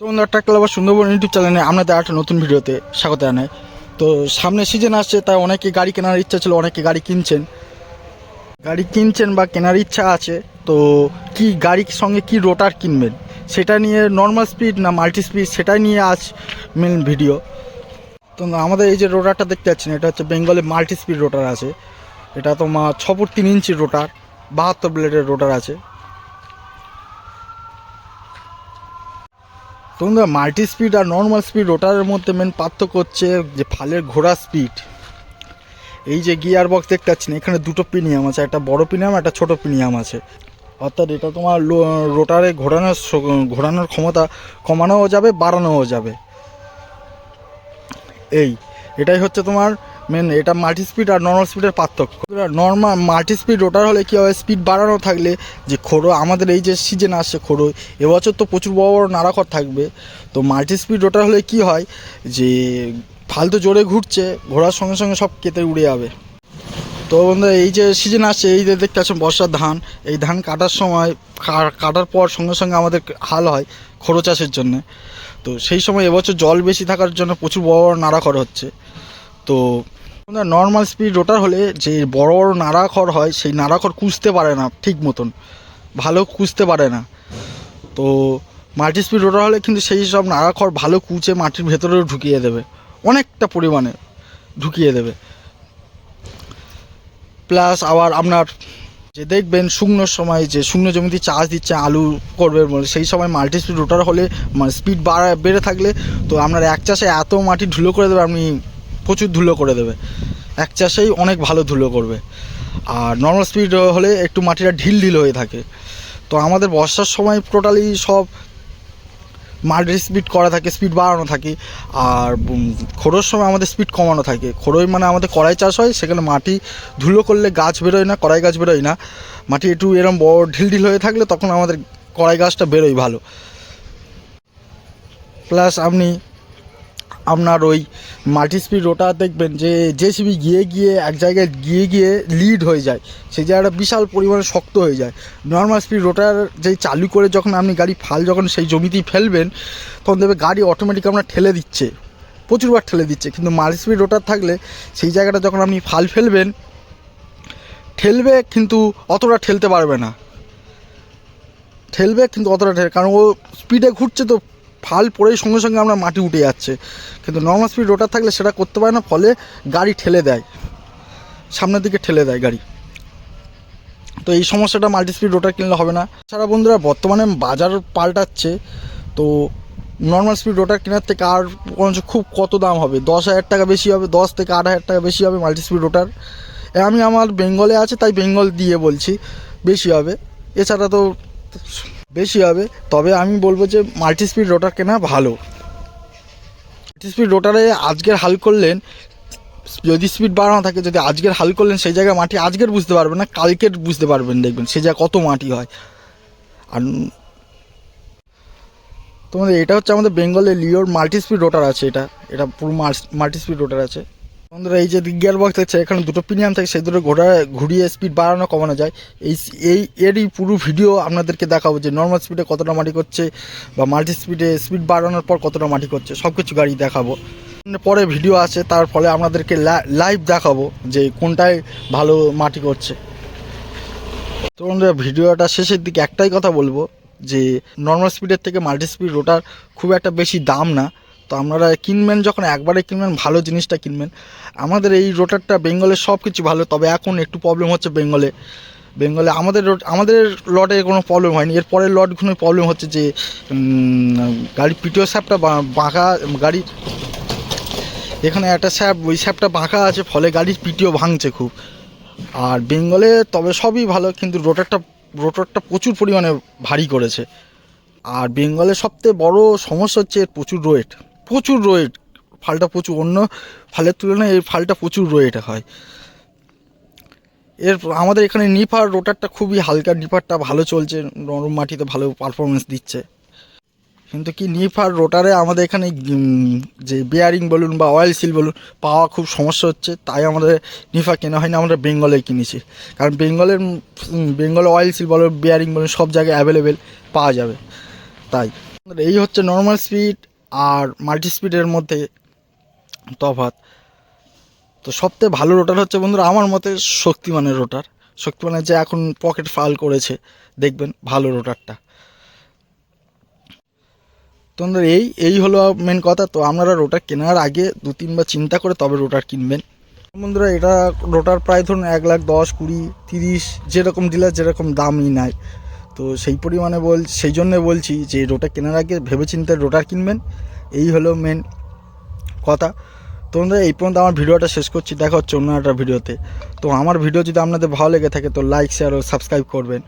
তো বন্ধুরা truck ক্লাবার Sundarban YouTube চ্যানেলে আপনাদের একটা নতুন ভিডিওতে স্বাগত জানাই। তো সামনে সিজন আসছে, তাই অনেকে গাড়ি কেনার ইচ্ছা ছিল, অনেকে গাড়ি কিনছেন। গাড়ি কিনছেন বা কেনার ইচ্ছা আছে, তো কি গাড়ির সঙ্গে কি রোটার কিনবেন? সেটা নিয়ে নর্মাল স্পিড না মাল্টি স্পিড সেটা নিয়ে আজ মেন ভিডিও তো আমাদের এই যে রোটারটা দেখতে পাচ্ছেন, এটা হচ্ছে বেঙ্গলে মাল্টি স্পিড রোটার আছে। এটা তোমার ছ ফুট তিন ইঞ্চির রোটার বাহাত্তর ব্লেডের রোটার আছে। তোমরা মাল্টি স্পিড আর নর্মাল স্পিড রোটারের মধ্যে মেন পার্থক্য হচ্ছে যে ফালের ঘোড়া স্পিড এই যে গিয়ার বক্স দেখতে পাচ্ছি না এখানে দুটো পিনিয়াম আছে, একটা বড় পিনিয়াম একটা ছোট পিনিয়াম আছে। অর্থাৎ এটা তোমার রোটারে ঘোরানোর ঘোরানোর ক্ষমতা কমানোও যাবে, বাড়ানোও যাবে। এই, এটাই হচ্ছে তোমার মেন এটা মাল্টি স্পিড আর নর্মাল স্পিডের পার্থক্য। নর্মাল মাল্টি স্পিড রোটার হলে কী হবে? স্পিড বাড়ানো থাকলে যে খোড়ো আমাদের এই যে সিজন আসছে খোড়ো এবছর তো প্রচুর বড় বড় নাড়াকর থাকবে। তো মাল্টি স্পিড রোটার হলে কি হয়? যে ফালতু জোরে ঘুরছে, ঘোরার সঙ্গে সঙ্গে সব কেটে উড়ে যাবে। তো বন্ধু এই যে সিজন আসছে, এই যে দেখতে পাচ্ছেন বর্ষার ধান, এই ধান কাটার সময় কাটার পর সঙ্গে সঙ্গে আমাদের হাল হয় খোড়ো চাষের জন্য। তো সেই সময় এবছর জল বেশি থাকার জন্য প্রচুর বড় বড় নাড়াখড় হচ্ছে। তো নর্মাল স্পিড রোটার হলে যে বড় বড় নাড়াখড় হয়, সেই নাড়াখড় কুঁচতে পারে না ঠিক মতন। ভালো কুঁচতে পারে না। তো মাল্টি স্পিড রোটার হলে কিন্তু সেই সব নাড়াখড় ভালো কুচে মাটির ভেতরেও ঢুকিয়ে দেবে। অনেকটা পরিমাণে ঢুকিয়ে দেবে। প্লাস আবার আপনার যে দেখবেন শুকনোর সময় যে শুকনো জমিতে চাষ দিচ্ছে, আলু করবে বলে, সেই সময় মাল্টি স্পিড রোটার হলে স্পিড বাড়া, বেড়ে থাকলে তো আপনার এক চাষে এত মাটি ধুলো করে দেবে, আপনি প্রচুর ধুলো করে দেবে। এক চাষেই অনেক ভালো ধুলো করবে। আর নর্মাল স্পিড হলে একটু মাটিটা ঢিল ঢিল হয়ে থাকে। তো আমাদের বর্ষার সময় টোটালি সব মাল্টি স্পিড করা থাকে স্পিড বাড়ানো থাকে। আর খোড়োর সময় আমাদের স্পিড কমানো থাকে। খোড়োই মানে আমাদের কড়াই চাষ হয়, সেখানে মাটি ধুলো করলে গাছ বেরোয় না, কড়াই গাছ বেরোয় না। মাটি একটু এরম বড় ঢিল ঢিল হয়ে থাকলে তখন আমাদের কড়াই গাছটা বেরোয় ভালো। প্লাস আপনি আপনার ওই মাল্টি স্পিড রোটার দেখবেন যে জেসিবি গিয়ে গিয়ে এক জায়গায় গিয়ে গিয়ে লিড হয়ে যায়। সেই জায়গাটা বিশাল পরিমাণে শক্ত হয়ে যায়। নর্মাল স্পিড রোটার যেই চালু করে যখন আপনি গাড়ি ফাল যখন সেই জমিতেই ফেলবেন, তখন দেখবে গাড়ি অটোমেটিক আপনার ঠেলে দিচ্ছে। প্রচুরবার ঠেলে দিচ্ছে। কিন্তু মাল্টি স্পিড রোটার থাকলে সেই জায়গাটা যখন আপনি ফাল ফেলবেন, ঠেলবে কিন্তু অতটা ঠেলতে পারবে না। ঠেলবে কিন্তু অতটা ঠেল কারণ ও স্পিডে ঘুরছে তো ফাল পড়েই সঙ্গে সঙ্গে আমরা মাটি উঠে যাচ্ছে। কিন্তু নর্মাল স্পিড রোটার থাকলে সেটা করতে পারে না, ফলে গাড়ি ঠেলে দেয়। সামনের দিকে ঠেলে দেয় গাড়ি। তো এই সমস্যাটা মাল্টি স্পিড রোটার কিনলে হবে না। ছাড়া বন্ধুরা, বর্তমানে বাজার পাল্টাচ্ছে। তো নর্মাল স্পিড রোটার কেনার থেকে আর বরঞ্চ খুব কত দাম হবে? দশ হাজার টাকা বেশি হবে, দশ থেকে আট হাজার টাকা বেশি হবে মাল্টি স্পিড রোটার আমি আমার বেঙ্গলে আছে, তাই বেঙ্গল দিয়ে বলছি, বেশি হবে। এছাড়া তো বেশি হবে। তবে আমি বলব যে মাল্টি স্পিড রোটার কেনা ভালো। মাল্টি স্পিড রোটারে আজকের হাল করলেন, যদি স্পিড বাড়ানো থাকে, যদি আজকের হাল করলেন, সেই জায়গায় মাটি আজকের বুঝতে পারবেন না, কালকের বুঝতে পারবেন, দেখবেন, সেই জায়গায় কত মাটি হয়। আর তোমাদের, এটা হচ্ছে আমাদের বেঙ্গলে লিওর মাল্টি স্পিড রোটার আছে এটা। এটা পুরো মাল্টি স্পিড রোটার আছে। বন্ধুরা, এই যে গিয়ার বক্স থাকছে এখানে দুটো পিনিয়াম থাকে, সেই দুটো ঘোরা ঘুরিয়ে স্পিড বাড়ানো, কমানো যায়। এই এই, এরই পুরো ভিডিও আপনাদেরকে দেখাবো যে নর্মাল স্পিডে কতটা মাটি করছে বা মাল্টি স্পিডে স্পিড বাড়ানোর পর কতটা মাটি করছে সব কিছু গাড়ি দেখাবো। পরে ভিডিও আছে তার ফলে আপনাদেরকে লাইভ দেখাবো যে কোনটায় ভালো মাটি করছে। তো বন্ধুরা ভিডিওটা শেষের দিকে একটাই কথা বলব যে নর্মাল স্পিডের থেকে মাল্টি স্পিড রোটার খুব একটা বেশি দাম না। তো আপনারা কিনবেন, যখন একবারে কিনবেন, ভালো জিনিসটা কিনবেন। আমাদের এই রোটারটা বেঙ্গলের সব কিছু ভালো, তবে এখন একটু প্রবলেম হচ্ছে বেঙ্গলে। বেঙ্গলে আমাদের আমাদের লটে কোনো প্রবলেম হয়নি। এর পরের লটগুলো প্রবলেম হচ্ছে যে গাড়ির পিটিও স্যাপটা বাঁকা গাড়ির এখানে একটা স্যাপ, ওই স্যাপটা বাঁকা আছে, ফলে গাড়ির পিটিও ভাঙছে খুব। আর বেঙ্গলে তবে সবই ভালো, কিন্তু রোটারটা রোটারটা প্রচুর পরিমাণে ভারী করেছে। আর বেঙ্গলের সবথেকে বড় সমস্যা হচ্ছে এর প্রচুর রোয়েট প্রচুর রোয়েট ফালটা প্রচুর, অন্য ফালের তুলনায় এই ফালটা প্রচুর রোয়েট হয়। এর আমাদের এখানে নিপার রোটারটা খুবই হালকা নিপারটা ভালো চলছে, নরম মাটিতে ভালো পারফরমেন্স দিচ্ছে। কিন্তু কি নিফার রোটারে আমাদের এখানে যে বেয়ারিং বলুন বা অয়েল সিল বলুন পাওয়া খুব সমস্যা হচ্ছে, তাই আমাদের নিফা কেনা হয়নি, আমরা বেঙ্গলে কিনেছি। কারণ বেঙ্গলের বেঙ্গলে অয়েল সিল বলুন বেয়ারিং বলুন সব জায়গায় অ্যাভেলেবেল পাওয়া যাবে, তাই। এই হচ্ছে নর্মাল স্পিড আর মাল্টি স্পিডের মধ্যে তফাৎ। তো সবথেকে ভালো রোটার হচ্ছে বন্ধুরা আমার মতে শক্তিমানের রোটার শক্তিমানের যে এখন পকেট ফাল করেছে, দেখবেন ভালো রোটারটা তো বন্ধুরা এই এই হলো মেন কথা। তো আপনারা রোটার কেনার আগে দু, তিনবার চিন্তা করে তবে রোটার কিনবেন। বন্ধুরা এটা রোটার প্রায় ধরুন এক লাখ দশ, কুড়ি, তিরিশ, যেরকম ডিলার যেরকম দামই নেয় তো সেই পরিমাণে বল, সেই জন্যে বলছি যে রোটার কেনার আগে ভেবেচিন্তে রোটার কিনবেন। এই হলো মেন কথা। তো বন্ধুরা, এই পর্যন্ত আমার ভিডিওটা শেষ করছি। দেখা হচ্ছে অন্য একটা ভিডিওতে। তো আমার ভিডিও যদি আপনাদের ভালো লেগে থাকে, তো লাইক শেয়ার ও সাবস্ক্রাইব করবেন।